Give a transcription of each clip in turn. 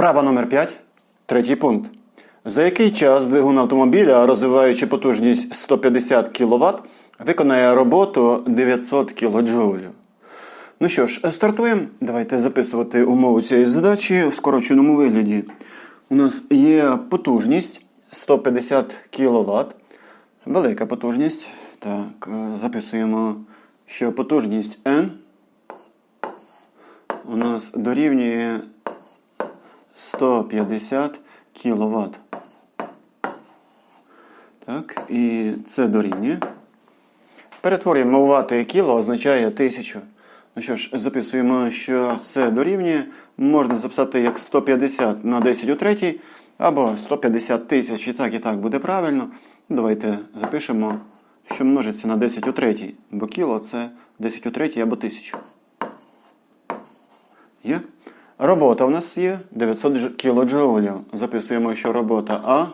Вправа номер 5. Третій пункт. За який час двигун автомобіля, розвиваючи потужність 150 кВт, виконає роботу 900 кДж? Ну що ж, стартуємо. Давайте записувати умову цієї задачі в скороченому вигляді. У нас є потужність 150 кВт. Велика потужність. Так, записуємо, що потужність N у нас дорівнює 150 кВт. Так, і це дорівнює. Перетворюємо вати кіло означає 1000. Ну що ж, записуємо, що це дорівнює. Можна записати як 150 на 10 у третій, або 150 тисяч. І так, і так буде правильно. Давайте запишемо, що множиться на 10 у третій, бо кіло це 10 у третій або 1000. Є? Робота у нас є 900 дж- кілоджоулів. Записуємо, що робота А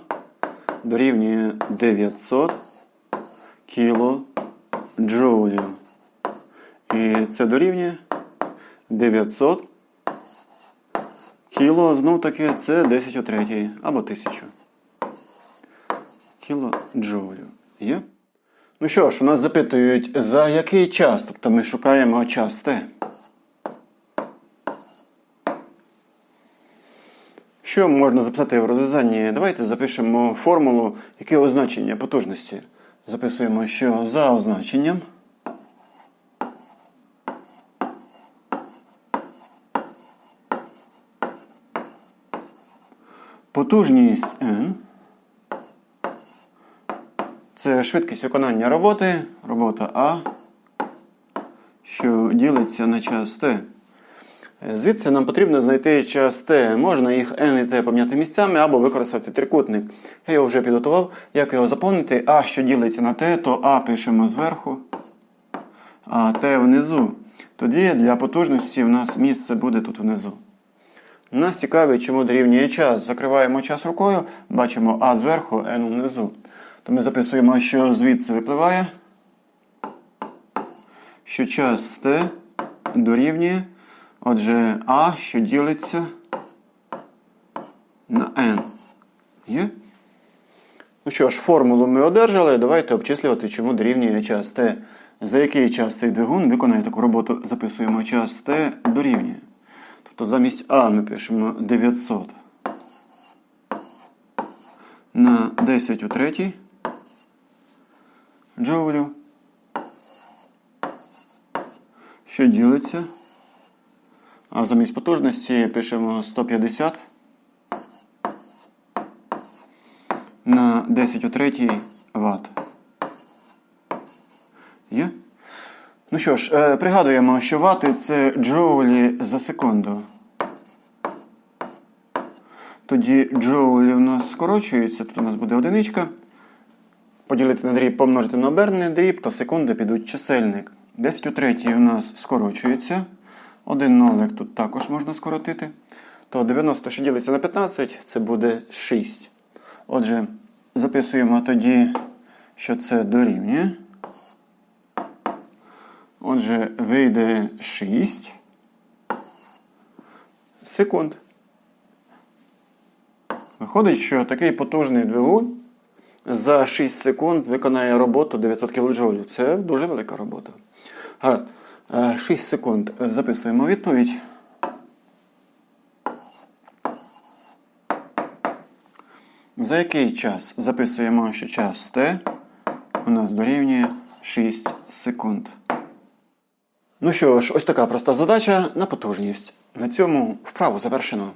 дорівнює 900 кілоджоулів. І це дорівнює 900 кіло, знов таки, це 10 у третій або 1000 кілоджоулів. Є? Ну що ж, у нас запитують, за який час? Тобто ми шукаємо час Т. Що можна записати в розв'язанні? Давайте запишемо формулу, яке означення потужності. Записуємо, що за означенням потужність N це швидкість виконання роботи, робота А, що ділиться на час Т. Звідси нам потрібно знайти час Т. Можна їх N і T поміняти місцями або використати трикутник. Я його вже підготував. Як його заповнити? А, що ділиться на Т, то А пишемо зверху, а Т внизу. Тоді для потужності в нас місце буде тут внизу. Нас цікавить, чому дорівнює час. Закриваємо час рукою, бачимо А зверху, N внизу. То ми записуємо, що звідси випливає, що час Т дорівнює. Отже, А, що ділиться на N. Є? Ну що ж, формулу ми одержали. Давайте обчислювати, чому дорівнює час Т. За який час цей двигун виконає таку роботу, записуємо час Т дорівнює. Тобто замість А ми пишемо 900 на 10 у третій джоулю. Що ділиться? А замість потужності пишемо 150 на 10 у третій Вт. Є? Ну що ж, е, пригадуємо, що вати це джоулі за секунду. Тоді джоулі в нас скорочуються, тут у нас буде одиничка. Поділити на дріб, помножити на обернений дріб, то секунди підуть чисельник. 10 у третій у нас скорочується. Один нолик тут також можна скоротити. То 90, що ділиться на 15, це буде 6. Отже, записуємо тоді, що це дорівнює. Отже, вийде 6 секунд. Виходить, що такий потужний двигун за 6 секунд виконає роботу 900 кДж. Це дуже велика робота. Гаразд. Е, 6 секунд. Записуємо відповідь. За який час записуємо, що час Т у нас дорівнює 6 секунд. Ну що ж, ось така проста задача на потужність. На цьому вправу завершено.